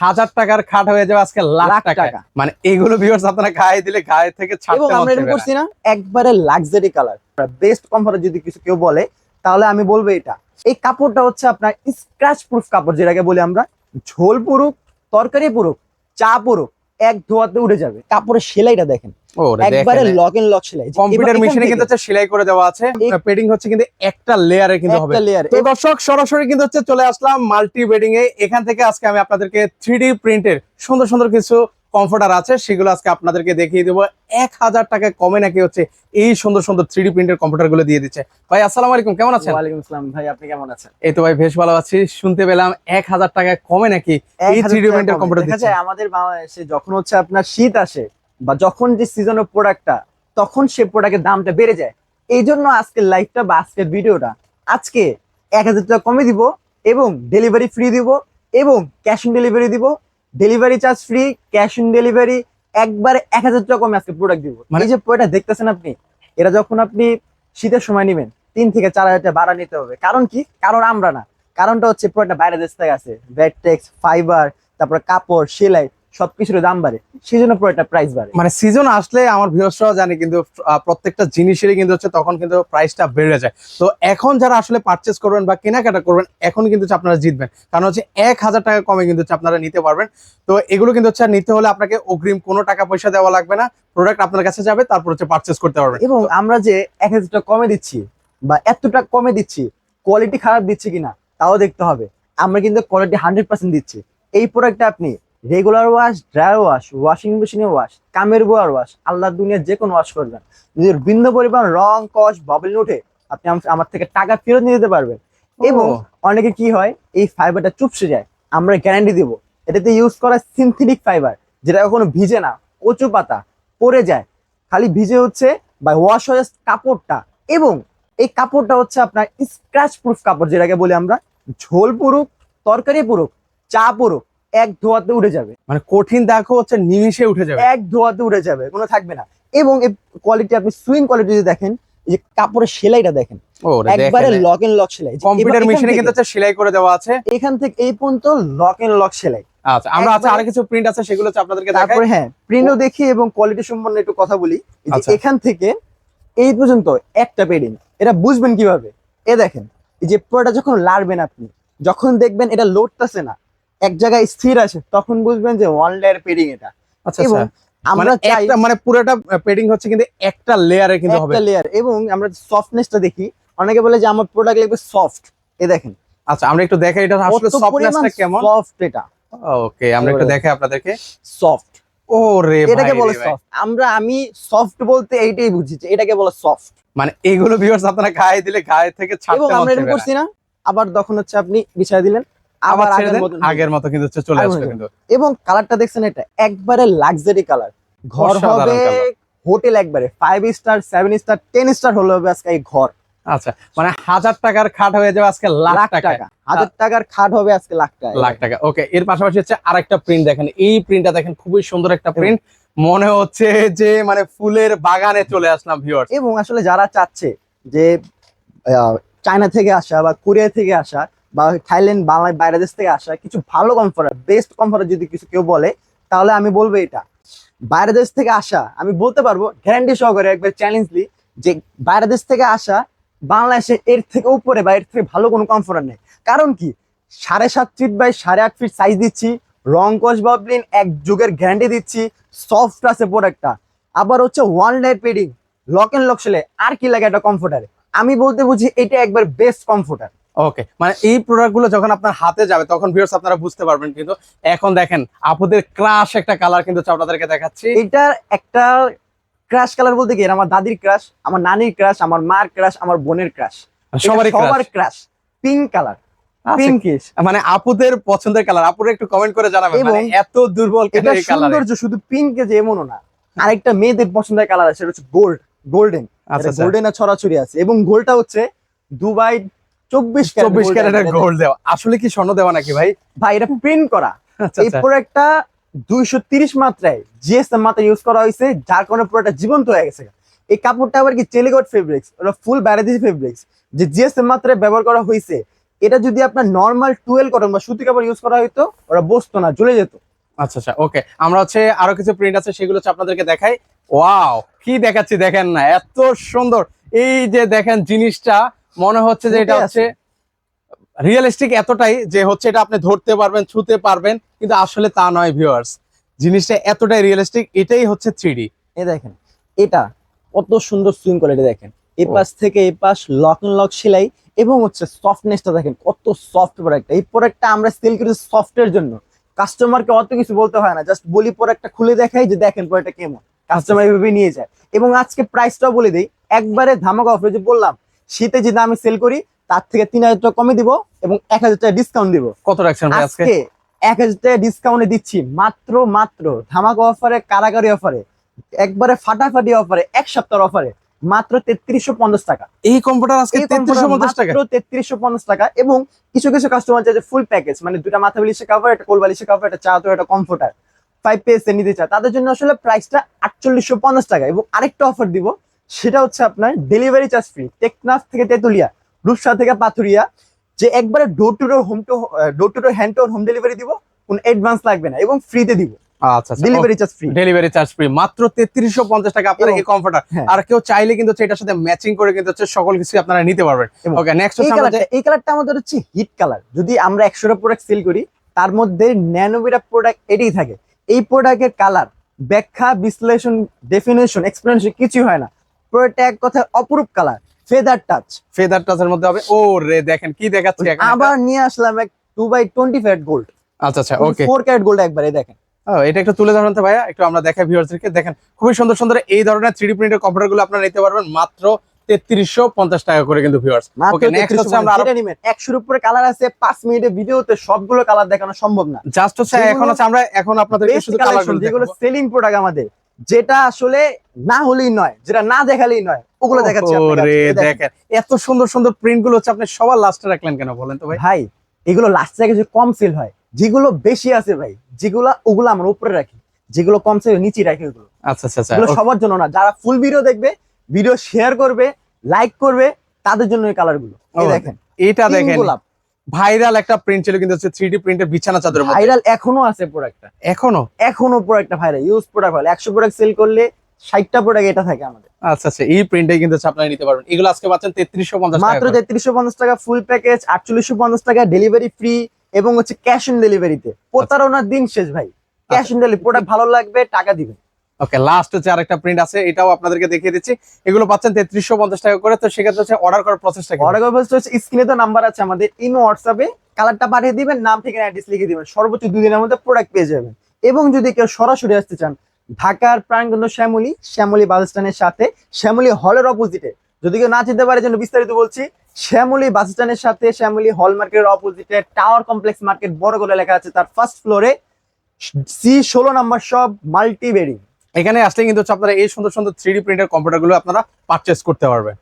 হাজার টাকার খাট হয়ে যাবে আজকে লাখ টাকা। মানে এগুলো ভিউয়ার্স আপনারা গায়ে দিলে গায়ে থেকে ছাড়তে আমরা না। করছি না একবারে লাক্সারি কালার বেস্ট কমফোর্ট যদি কিছু কেউ বলে তাহলে আমি বলব এটা এই কাপড়টা হচ্ছে আপনার স্ক্র্যাচ প্রুফ কাপড় যেটাকে বলি আমরা ঝোল পুরুক তরকারি পুরুক চা পুরুক এক ধোয়াতে উঠে যাবে। তারপরে সেলাইটা দেখেন। একবারে দেখেন, লক এন্ড লক সেলাই। কম্পিউটার মেশিনে কিন্তু হচ্ছে সেলাই করে দেওয়া আছে। পেডিং হচ্ছে কিন্তু একটা লেয়ারে কিন্তু হবে। লেয়ার তো দর্শক সরাসরি কিন্তু হচ্ছে চলে আসলাম মাল্টি বেডিং এ এখান থেকে আজকে আমি আপনাদেরকে থ্রি প্রিন্টের সুন্দর সুন্দর কিছু কমফোর্টার আছে সেগুলো আজকে আপনাদেরকে দেখিয়ে দেবো। এক হাজার টাকা কমে নাকি হচ্ছে এই সুন্দর সুন্দর থ্রি প্রিন্টের কম্পিউটারগুলো দিয়ে দিচ্ছে। ভাই আসসালামু আলাইকুম কেমন আছেন? ওয়ালাইকুম আসসালাম ভাই আপনি কেমন আছেন? এই তো ভাই বেশ ভালো আছি। শুনতে পেলাম এক হাজার টাকা কমে নাকি এই 1000 থ্রি টাকা প্রিন্টের কমে। কম্পিউটার দিচ্ছে? আমাদের বাংলাদেশে যখন হচ্ছে আপনার শীত আসে বা যখন যে সিজনের প্রোডাক্টটা তখন সে প্রোডাক্টের দামটা বেড়ে যায়। এই জন্য আজকের লাইভটা বা আজকের ভিডিওটা আজকে এক হাজার টাকা কমে দিব এবং ডেলিভারি ফ্রি দিব এবং ক্যাশ অন ডেলিভারি দিব। Delivery charge free cash on delivery একবারে এক হাজার টাকা কমে আজকে প্রোডাক্ট দিব। মানে- এই যে পোয়েটা দেখতেছেন আপনি এটা যখন আপনি শীতের সময় নেবেন তিন থেকে চার হাজার টাকা ভাড়া নিতে হবে। কারণ কি? কারণ আমরা না। কারণটা হচ্ছে পোয়েটা বাইরে দেশ থেকে আছে ভ্যাটেক্স ফাইবার তারপরে কাপড় সেলাই সবকিছুর দাম বাড়ে। সেই জন্য প্রোডাক্টটা প্রাইস বাড়ে। মানে সিজন আসলে আমার ভিউয়ার্সরাও জানে কিন্তু প্রত্যেকটা জিনিসেরই কিন্তু হচ্ছে তখন কিন্তু প্রাইসটা বেড়ে যায়। তো এখন যারা আসলে পারচেস করবেন বা কেনাকাটা করবেন এখন কিন্তু আপনারা জিতবেন। কারণ হচ্ছে এক হাজার টাকা কমে কিন্তু আপনারা নিতে পারবেন। তো এগুলো কিন্তু হচ্ছে নিতে হলে আপনাকে অগ্রিম কোনো টাকা পয়সা দেওয়া লাগবে না। প্রোডাক্ট আপনার কাছে যাবে তারপর হচ্ছে পারচেস করতে পারবেন। এবং আমরা যে এক হাজার টাকা কমে দিচ্ছি বা এতটা কমে দিচ্ছি কোয়ালিটি খারাপ দিচ্ছি কিনা তাও দেখতে হবে। আমরা কিন্তু কোয়ালিটি হান্ড্রেড পার্সেন্ট দিচ্ছি। এই প্রোডাক্টটা আপনি regular wash dryer wash washing মেশিনে ওয়াশ কামের বোয়ার ওয়াশ আল্লাহ দুনিয়ার যে কোনো ওয়াশ করবেন। যদি ভিন্ন পরিমাণ রং কস বাবল উঠে আপনি আম- আমার থেকে টাকা ফেরত নিয়ে যেতে পারবেন। এবং অনেকে কি হয় এই ফাইবারটা চুপসে যায় আমরা গ্যারান্টি দিব। এটাতে ইউজ করা সিনথেটিক ফাইবার যেটা কখনো ভিজে না কচু পাতা পরে যায়। খালি ভিজে হচ্ছে বা ওয়াশ হয়ে কাপড়টা। এবং এই কাপড়টা হচ্ছে আপনার স্ক্র্যাচ প্রুফ কাপড় যেটাকে বলি আমরা ঝোল পুরুক তরকারি পুরুক চা পুরুক এক ধোয়াতে উঠে যাবে। মানে কঠিন দেখো হচ্ছে নিমিশে উঠে যাবে। এক ধোয়াতে উঠে যাবে কোনো থাকবে না। এবং এই কোয়ালিটি আপনি সুইং কোয়ালিটি যদি দেখেন এই যে কাপড়ের সেলাইটা দেখেন একবারে লক এন্ড লক সেলাই। কম্পিউটার মেশিনে কিন্তু সেলাই করে দেওয়া আছে। এখান থেকে এই পর্যন্ত লক এন্ড লক সেলাই। আচ্ছা আমরা আছে আরও কিছু প্রিন্ট আছে সেগুলো হচ্ছে আপনাদেরকে তারপরে হ্যাঁ প্রিন্টও দেখি এবং কোয়ালিটি সম্বন্ধে একটু কথা বলি। আচ্ছা। এখান থেকে এই পর্যন্ত একটা পেডিং এটা বুঝবেন কীভাবে? এ দেখেন এই যে পুরোটা যখন লাড়বেন আপনি যখন দেখবেন এটা লোডতেছে না এক জায়গায় স্থির আছে তখন বুঝবেন যে ওয়ান লেয়ার পেডিং এটা। আচ্ছা এবং আচ্ছা আমরা মানে চাই মানে পুরোটা পেডিং হচ্ছে কিন্তু একটা লেয়ারে কিন্তু হবে। একটা লেয়ার এবং আমরা সফটনেসটা দেখি। অনেকে বলে যে আমার প্রোডাক্ট লাগবে সফট এ দেখেন। আচ্ছা আমরা একটু দেখাই এটা আসলে সফটনেসটা কেমন? সফট এটা। ওকে আমরা একটু দেখাই আপনাদেরকে। সফট ও রে এটাকে বলে সফট আমরা আমি সফট বলতে এইটাই বুঝি যে এটাকে বলে সফট মানে এগুলো ভিউয়ার্স আপনারা গায়ে দিলে গায়ে থেকে ছাড়তে আমরা। করছি না। আবার তখন হচ্ছে আপনি বিছায় দিলেন। আবার ছেড়ে আগের দেন? আগের মতো কিন্তু চলে আসবে কিন্তু। এবং কালারটা দেখছেন এটা একবারে লাক্সারি কালার ঘর হবে হোটেল একবারে five star seven star ten star হলে হবে আজকে এই ঘর। আচ্ছা মানে হাজার টাকার খাট হয়ে যাবে আজকে লাখ টাকা। হাজার টাকার খাট হবে আজকে লাখ টাকা লাখ টাকা। ওকে এর পাশাপাশি হচ্ছে আরেকটা প্রিন্ট দেখেন। এই প্রিন্টটা দেখেন খুবই সুন্দর একটা প্রিন্ট মনে হচ্ছে যে মানে ফুলের বাগানে চলে আসলাম ভিউয়ার্স এবং আসলে যারা চাচ্ছে যে চায়না থেকে আসা বা কোরিয়া থেকে আসা বা থাইল্যান্ড বাংলায় বাইরে দেশ থেকে আসা কিছু ভালো কমফোর্টার বেস্ট কমফোর্টার যদি কিছু কেউ বলে, তাহলে আমি বলব এটা। বাইরে দেশ থেকে আসা, আমি বলতে পারব গ্যারান্টি সহকারে একবার চ্যালেঞ্জলি যে বাইরে দেশ থেকে আসা বাংলাদেশে এর থেকে উপরে বা এর থেকে ভালো কোনো কমফোর্টার নেই। কারণ কি? সাড়ে সাত ফিট বাই সাড়ে আট ফিট সাইজ দিচ্ছি, রং কস বাবলিন এক যুগের গ্যারান্টি দিচ্ছি সফট আছে প্রোডাক্টটা আবার হচ্ছে one light padding lock and lock সেলে আর কি লাগে একটা কমফোর্টারে আমি বলতে বুঝি এটা একবার বেস্ট কমফোর্টার ওকে মানে এই প্রোডাক্টগুলো যখন আপনার হাতে যাবে তখন ভিউয়ার্স আপনারা বুঝতে পারবেন কিন্তু এখন দেখেন আপুদের ক্রাশ একটা কালার কিন্তু আপনাদেরকে দেখাচ্ছি। এটার একটা ক্রাশ কালার বলতে কি? আমার দাদির ক্রাশ আমার নানির ক্রাশ আমার মার ক্রাশ আমার বোনের ক্রাশ সবারই সবার ক্রাশ পিঙ্ক কালার আচ্ছা, পিঙ্কিশ মানে আপুদের পছন্দের কালার আপুরা একটু কমেন্ট করে জানাবেন মানে এত দুর্বল কেন এই কালার সৌন্দর্য শুধু পিঙ্কে যে এমনও না আরেকটা মেয়েদের পছন্দের কালার আছে সেটা হচ্ছে গোল্ড গোল্ডেন আচ্ছা আচ্ছা। গোল্ডেনের ছড়াছড়ি আছে। এবং গোলটা হচ্ছে দুবাই চব্বিশ চব্বিশ ক্যারেটের গোল্ড দেওয়া। আসলে কি স্বর্ণ দেওয়া নাকি ভাই? ভাই এটা প্রিন্ট করা। আচ্ছা এই আচ্ছা প্রোডাক্টটা দুইশো তিরিশ মাত্রায় জিএসএম মাত্রা ইউজ করা হয়েছে যার কারণে প্রোডাক্টটা জীবন্ত হয়ে গেছে। এই কাপড়টা আবার কি টেলিকট ফেব্রিক্স ওটা ফুল ব্যারাজি ফেব্রিক্স যে জিএসএম মাত্রায় ব্যবহার করা হয়েছে এটা যদি আপনার নর্মাল টুয়েল কটন বা সুতি কাপড় ইউজ করা হতো ওরা বসতো না জ্বলে যেত। আচ্ছা আচ্ছা ওকে আমরা হচ্ছে আরও কিছু প্রিন্ট আছে সেগুলো হচ্ছে আপনাদেরকে দেখাই। ওয়াও কি দেখাচ্ছি দেখেন না এত সুন্দর। এই যে দেখেন জিনিসটা মনে হচ্ছে যে এটা হচ্ছে রিয়েলিস্টিক এতটাই যে হচ্ছে এটা আপনি ধরতে পারবেন ছুতে পারবেন কিন্তু আসলে তা নয় ভিউয়ার্স জিনিসটা এতটাই রিয়েলিস্টিক এটাই হচ্ছে থ্রি এই দেখেন এটা কত সুন্দর সুইং কোয়ালিটি দেখেন। এই পাশ থেকে এই পাশ লক লক সেলাই এবং হচ্ছে সফটনেসটা দেখেন কত সফট প্রোডাক্ট এই প্রোডাক্টটা আমরা সেল করি সফটের জন্য। কাস্টমারকে অত কিছু বলতে হয় না জাস্ট বলি প্রোডাক্টটা খুলে দেখাই যে দেখেন প্রোডাক্টটা কেমন। কাস্টমার এভাবে নিয়ে যায়। এবং আজকে প্রাইসটাও বলে দিই একবারে ধামাকা অফার যে বললাম শীতে যে দামে সেল করি তার থেকে তিন হাজার টাকা কমে দিব এবং এক হাজার টাকা ডিসকাউন্ট দিব। কত রাখছেন আজকে? এক হাজার টাকা ডিসকাউন্টে দিচ্ছি মাত্র মাত্র ধামাকা অফারে কারাগারি অফারে একবারে ফাটাফাটি অফারে এক সপ্তাহ অফারে মাত্র তেত্রিশশো পঞ্চাশ টাকা। এই কম্পিউটার আজকে তেত্রিশশো পঞ্চাশ টাকা? তেত্রিশশো পঞ্চাশ টাকা এবং কিছু কিছু কাস্টমার চাই ফুল প্যাকেজ মানে দুটা মাথা বালিশের কাভার একটা কোল বালিশের কাভার একটা চাদর একটা কমফোর্টার ফাইভ পেজ নিতে চায়। তাদের জন্য আসলে প্রাইসটা আটচল্লিশশো পঞ্চাশ টাকা এবং আরেকটা অফার দিব। সেটা হচ্ছে আপনার ডেলিভারি চার্জ ফ্রি টেকনাফ থেকে তেতুলিয়া রূপসা থেকে পাথুরিয়া যে একবারে door to door home to door to door hand to home delivery দিব কোনো অ্যাডভান্স লাগবে না এবং ফ্রিতে দিব। আচ্ছা delivery charge free delivery charge free মাত্র তেত্রিশশো পঞ্চাশ টাকা আপনার এই কমফোর্টার হ্যাঁ। আর কেউ চাইলে কিন্তু হচ্ছে এটার সাথে ম্যাচিং করে কিন্তু হচ্ছে সকল কিছু আপনারা নিতে পারবেন। ওকে নেক্সট এই হচ্ছে কালারটা এই কালারটা আমাদের হচ্ছে হিট কালার যদি আমরা একশোটা প্রোডাক্ট সেল করি তার মধ্যে প্রোডাক্ট এটাই থাকে। এই প্রোডাক্টের কালার ব্যাখ্যা বিশ্লেষণ ডেফিনেশন এক্সপ্লেনেশন কিছুই হয় না। এক কথা অপরূপ কালার ফেদার টাচ ফেদার টাচের মধ্যে হবে। ও রে দেখেন কি দেখাচ্ছে আবার নিয়ে আসলাম এক two by twenty fat gold আচ্ছা আচ্ছা ওকে ফোর ক্যারেট গোল্ড একবারে দেখেন। এটা একটু তুলে ধরেন তো ভাইয়া একটু আমরা দেখাই ভিউয়ার্সদেরকে দেখেন খুবই সুন্দর সুন্দর এই ধরনের থ্রি প্রিন্টের কম্পিউটারগুলো আপনারা নিতে পারবেন মাত্র তেত্রিশশো পঞ্চাশ টাকা করে কিন্তু ভিউয়ার্স একশোর উপরে কালার আছে পাঁচ মিনিটের ভিডিওতে সবগুলো কালার দেখানো সম্ভব না। জাস্ট হচ্ছে এখন হচ্ছে আমরা এখন কালেকশন যেগুলো সেলিং প্রোডাক্ট আমাদের। যেটা আসলে না হলেই নয় যেটা না দেখালেই নয় ওগুলো দেখাচ্ছি দেখেন। এত সুন্দর সুন্দর প্রিন্টগুলো হচ্ছে আপনি সবার লাস্টে রাখলেন কেন বলেন তো ভাই? ভাই এগুলো লাস্ট যে কম সেল হয়। যেগুলো বেশি আছে ভাই যেগুলো ওগুলো আমরা উপরে রাখি। যেগুলো কম সেল নিচে রাখি ওগুলো। আচ্ছা আচ্ছা আচ্ছা সবার জন্য না যারা ফুল ভিডিও দেখবে ভিডিও শেয়ার করবে লাইক করবে তাদের জন্য এই কালারগুলো। এই দেখেন এটা দেখেন। গোলাপ। ভাইরাল একটা প্রিন্ট ছিল কিন্তু হচ্ছে থ্রি ডি প্রিন্টের বিছানা চাদরের মধ্যে। ভাইরাল এখনও আছে প্রোডাক্টটা এখনও? এখনও প্রোডাক্টটা ভাইরাল ইউজ প্রোডাক্ট ভাইরাল একশো প্রোডাক্ট সেল করলে ষাটটা প্রোডাক্ট এটা থাকে আমাদের। আচ্ছা আচ্ছা এই প্রিন্টে কিন্তু আপনারা নিতে পারবেন। এগুলো আজকে পাচ্ছেন তেত্রিশশো পঞ্চাশ টাকা মাত্র করে। তেত্রিশশো পঞ্চাশ টাকা ফুল প্যাকেজ আটচল্লিশশো পঞ্চাশ টাকা ডেলিভারি ফ্রি এবং হচ্ছে ক্যাশ অন ডেলিভারিতে প্রতারণার দিন শেষ ভাই। ক্যাশ অন ডেলিভারি প্রোডাক্ট ভালো লাগবে টাকা দিবেন। ওকে লাস্ট হচ্ছে আরেকটা প্রিন্ট আছে, এটাও আপনাদেরকে দেখিয়ে দিচ্ছি। এগুলো পাচ্ছেন তেত্রিশশো পঞ্চাশ টাকা করে, তো সেক্ষেত্রে হচ্ছে অর্ডার করার প্রসেসটা অর্ডার করতে হচ্ছে স্ক্রিনে তো নাম্বার আছে আমাদের ইমো হোয়াটসঅ্যাপে কালারটা পাঠিয়ে দিবেন, নাম, ঠিকানা অ্যাড্রেস লিখে দিবেন, সর্বোচ্চ দুই দিনের মধ্যে প্রোডাক্ট পেয়ে যাবেন। এবং যদি কেউ সরাসরি আসতে চান, ঢাকার প্রাণগন্ধ শ্যামলী শ্যামলী বাস স্ট্যান্ডের সাথে, শ্যামলী হলের অপোজিটে যদি কেউ না চিনতে পারে জন্য বিস্তারিত বলছি, শ্যামলী বাস স্ট্যান্ডের সাথে, শ্যামলী হল মার্কেটের অপোজিটে টাওয়ার কমপ্লেক্স মার্কেট বড় করে লেখা আছে, তার ফার্স্ট ফ্লোরে সি ষোলো নাম্বার সব মাল্টি বেডিং এখানে আসলে কিন্তু আপনারা এই সুন্দর সুন্দর থ্রি ডি প্রিন্টের কম্পিউটারগুলো আপনারা পারচেস করতে পারবেন।